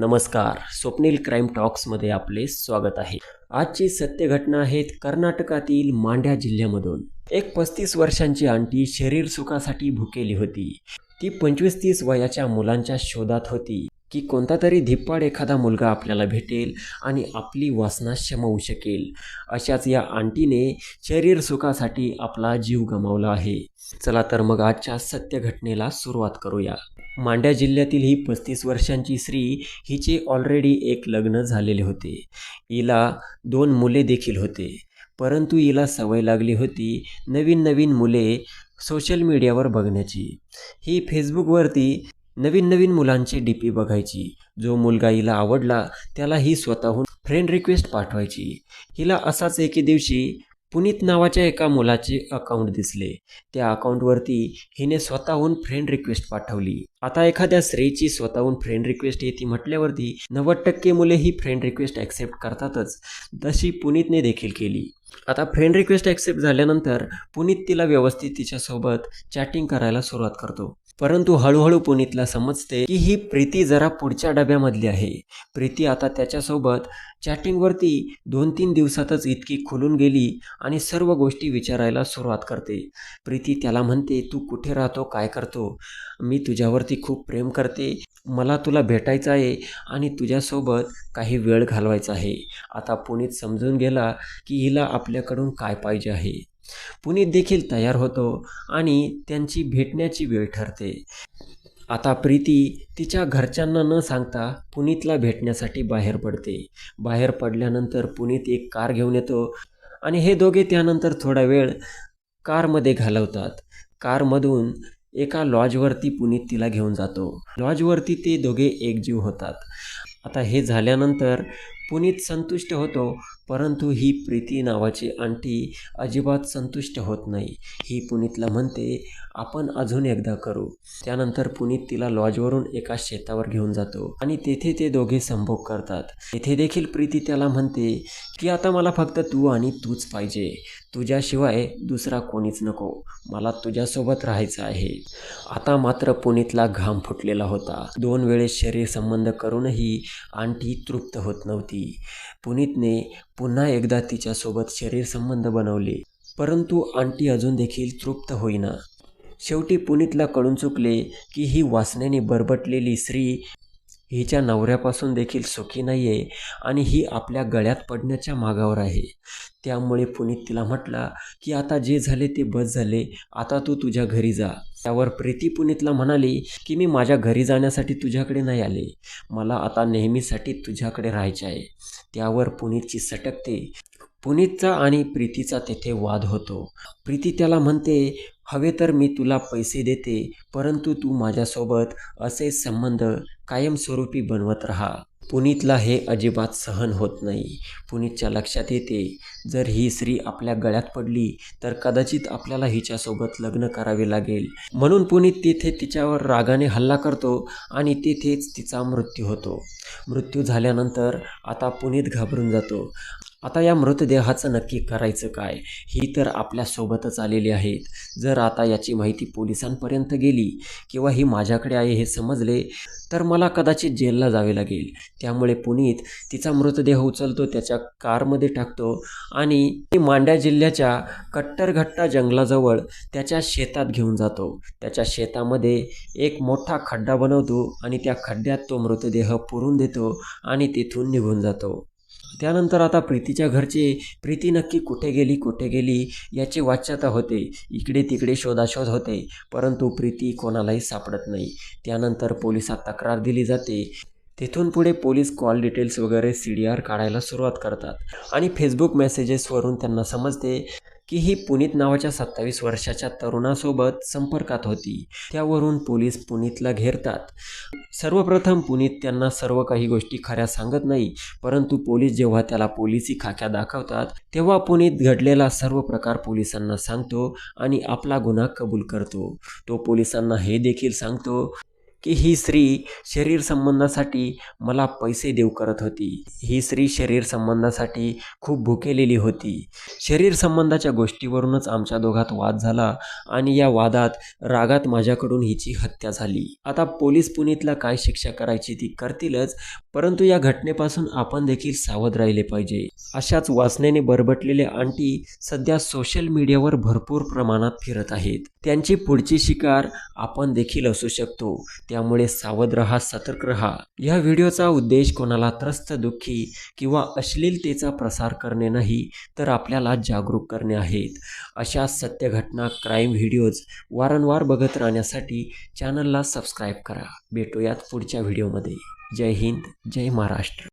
नमस्कार. स्वप्नील क्राईम टॉक्समध्ये आपले स्वागत आहे. आजची सत्य घटना आहेत कर्नाटकातील मांड्या जिल्ह्यामधून. एक पस्तीस वर्षांची आंटी शरीर सुखासाठी भुकेली होती. ती पंचवीस तीस वयाच्या मुलांच्या शोधात होती. की कोणता तरी धिप्पाड एखादा मुलगा आपल्याला भेटेल आणि आपली वासना शमवू शकेल. अशाच या आंटीने शरीर सुखासाठी आपला जीव गमावला आहे. चला तर मग आजच्या सत्य घटनेला सुरुवात करूया. मांड्या जिल्ह्यातील ही पस्तीस वर्षांची स्त्री हिचे ऑलरेडी एक लग्न झालेले होते. हिला दोन मुले देखील होते. परंतु हिला सवय लागली होती नवीन नवीन मुले सोशल मीडियावर बघण्याची. ही फेसबुकवरती नवीन नवीन मुलांची डी पी बघायची. जो मुलगा हिला आवडला त्याला ही स्वतःहून फ्रेंड रिक्वेस्ट पाठवायची. हिला असाच एके दिवशी पुनीत नावाच्या एका मुलाचे अकाउंट दिसले. त्या अकाउंटवरती हिने स्वतःहून फ्रेंड रिक्वेस्ट पाठवली. आता एखाद्या स्त्रीची स्वतःहून फ्रेंड रिक्वेस्ट येते म्हटल्यावरती नव्वद टक्के मुले ही फ्रेंड रिक्वेस्ट ॲक्सेप्ट करतातच तशी पुनीतने देखील केली. आता फ्रेंड रिक्वेस्ट ॲक्सेप्ट झाल्यानंतर पुनीत तिला व्यवस्थित तिच्यासोबत चॅटिंग करायला सुरुवात करतो. परंतु हळूहळू पुनीतला समजते की ही प्रीती जरा पुढच्या डब्यामधली आहे. प्रीती आता त्याच्यासोबत चॅटिंगवरती दोन तीन दिवसातच इतकी खुलून गेली आणि सर्व गोष्टी विचारायला सुरुवात करते. प्रीती त्याला म्हणते तू कुठे राहतो? काय करतो? मी तुझ्यावरती खूप प्रेम करते. मला तुला भेटायचं आहे आणि तुझ्यासोबत काही वेळ घालवायचा आहे. आता पुनीत समजून गेला की हिला आपल्याकडून काय पाहिजे आहे. पुनीत देखील तयार होतो आणि त्यांची भेटण्याची वेळ ठरते. आता प्रीती तिच्या घरच्यांना न सांगता पुनीतला भेटण्यासाठी बाहेर पडते. बाहेर पडल्यानंतर पुनीत एक कार घेऊन येतो आणि हे दोघे त्यानंतर थोडा वेळ कारमध्ये घालवतात. कारमधून एका लॉजवरती पुनीत तिला घेऊन जातो. लॉजवरती ते दोघे एकजीव होतात. आता हे झाल्यानंतर पुनीत संतुष्ट होतो परंतु ही प्रीती नावाची आंटी अजिबात संतुष्ट होत नाही. ही पुनीतला म्हणते आपण अजून एकदा करू. त्यानंतर पुनीत तिला लॉजवरून एका शेतावर घेऊन जातो आणि तेथे ते दोघे संभोग करतात. तेथे देखील प्रीती त्याला म्हणते की आता मला फक्त तू आणि तूच पाहिजे. तुझ्याशिवाय दुसरा कोणीच नको. मला तुझ्यासोबत राहायचं आहे. आता मात्र पुनीतला घाम फुटलेला होता. दोन वेळेस शरीर संबंध करूनही आंटी तृप्त होत नव्हती. पुनीतने पुन्हा एकदा तिच्यासोबत शरीर संबंध बनवले. परंतु आंटी अजून देखील तृप्त होईना. शेवटी पुनीतला कळून चुकले की ही वासनेने बरबटलेली स्त्री हिच्या नवऱ्यापासून देखील सुखी नाही आहे आणि ही आपल्या गळ्यात पडण्याच्या मागावर आहे. त्यामुळे पुनीत तिला म्हटला की आता जे झाले ते बस झाले. आता तू तुझ्या घरी जा. त्यावर प्रीती पुनीतला म्हणाली की मी माझ्या घरी जाण्यासाठी तुझ्याकडे नाही आले. मला आता नेहमीसाठी तुझ्याकडे राहायचे आहे. त्यावर पुनीतची सटकते. पुनीतचा आणि प्रीतीचा तेथे वाद होतो. प्रीती त्याला म्हणते हवे तर मी तुला पैसे देते परंतु तू माझ्यासोबत असे संबंध कायमस्वरूपी बनवत राहा. पुनीतला हे अजिबात सहन होत नाही. पुनीतच्या लक्षात येते जर ही स्त्री आपल्या गळ्यात पडली तर कदाचित आपल्याला हिच्यासोबत लग्न करावे लागेल. म्हणून पुनीत तिथे तिच्यावर रागाने हल्ला करतो आणि तिथेच तिचा मृत्यू होतो. मृत्यू झाल्यानंतर आता पुनीत घाबरून जातो. आता या मृतदेहाचं नक्की करायचं काय? ही तर आपल्यासोबतच आलेली आहेत. जर आता याची माहिती पोलिसांपर्यंत गेली किंवा ही माझ्याकडे आहे हे समजले तर मला कदाचित जेलला जावे लागेल. त्यामुळे पुनीत तिचा मृतदेह उचलतो त्याच्या कारमध्ये टाकतो आणि मांड्या जिल्ह्याच्या कट्टरघट्टा जंगलाजवळ त्याच्या शेतात घेऊन जातो. त्याच्या शेतामध्ये एक मोठा खड्डा बनवतो आणि त्या खड्ड्यात तो मृतदेह पुरून देतो आणि तिथून निघून जातो. त्यानंतर आता प्रीतीच्या घरचे प्रीती नक्की कुठे गेली कुठे गेली? याची वाच्यता होते. इकडे तिकडे शोधाशोध होते. परंतु प्रीती कोणालाही सापडत नाही. त्यानंतर पोलिसात तक्रार दिली जाते. तिथून पुढे पोलीस कॉल डिटेल्स वगैरे सी डी आर काढायला सुरुवात करतात. आणि फेसबुक मेसेजेसवरून त्यांना समजते. की ही पुनीत नावाच्या सत्तावीस वर्षाच्या तरुणासोबत संपर्कात होती. त्यावरून पोलीस पुनीतला घेरतात. सर्वप्रथम पुनीत त्यांना सर्व काही गोष्टी खऱ्या सांगत नाही परंतु पोलीस जेव्हा त्याला पोलिसी खाक्या दाखवतात तेव्हा पुनीत घडलेला सर्व प्रकार पोलिसांना सांगतो आणि आपला गुन्हा कबूल करतो. तो पोलिसांना हे देखील सांगतो की ही स्त्री शरीर संबंधासाठी मला पैसे देऊ करत होती. ही स्त्री शरीर संबंधासाठी खूप भुकेलेली होती. शरीर संबंधाच्या गोष्टीवरूनच आमच्या दोघात वाद झाला आणि या वादात रागात माझ्याकडून हिची हत्या झाली. आता पोलीस पुनीतला काय शिक्षा करायची ती करतीलच परंतु या घटनेपासून आपण देखील सावध राहिले पाहिजे. अशाच वासनेने बरबटलेले आंटी सध्या सोशल मीडियावर भरपूर प्रमाणात फिरत आहेत. त्यांची पुढची शिकार आपण देखील असू शकतो. त्यामुळे सावध रहा सतर्क रहा. या व्हिडिओचा उद्देश कोणाला त्रस्त दुःखी किंवा अश्लीलतेचा प्रसार करणे नाही तर आपल्याला जागरूक करणे आहेत. अशा सत्य घटना क्राईम व्हिडिओज वारंवार बघत राहण्यासाठी चॅनलला सबस्क्राईब करा. भेटूयात पुढच्या व्हिडिओमध्ये. जय हिंद जय महाराष्ट्र.